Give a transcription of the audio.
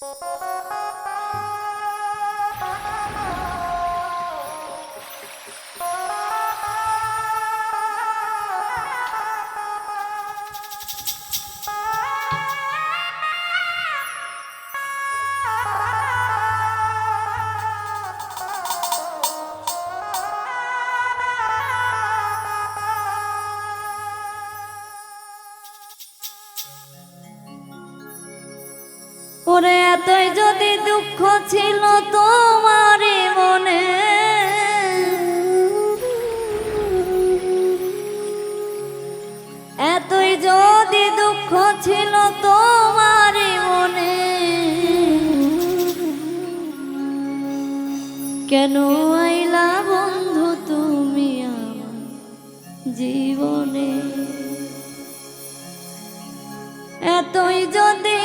Música ওরে এতই যদি দুঃখ ছিল তোমার মনে। এতই যদি দুঃখ ছিল তোমার মনে। কেন আইলা বন্ধু তুমি আমার জীবনে? এতই যদি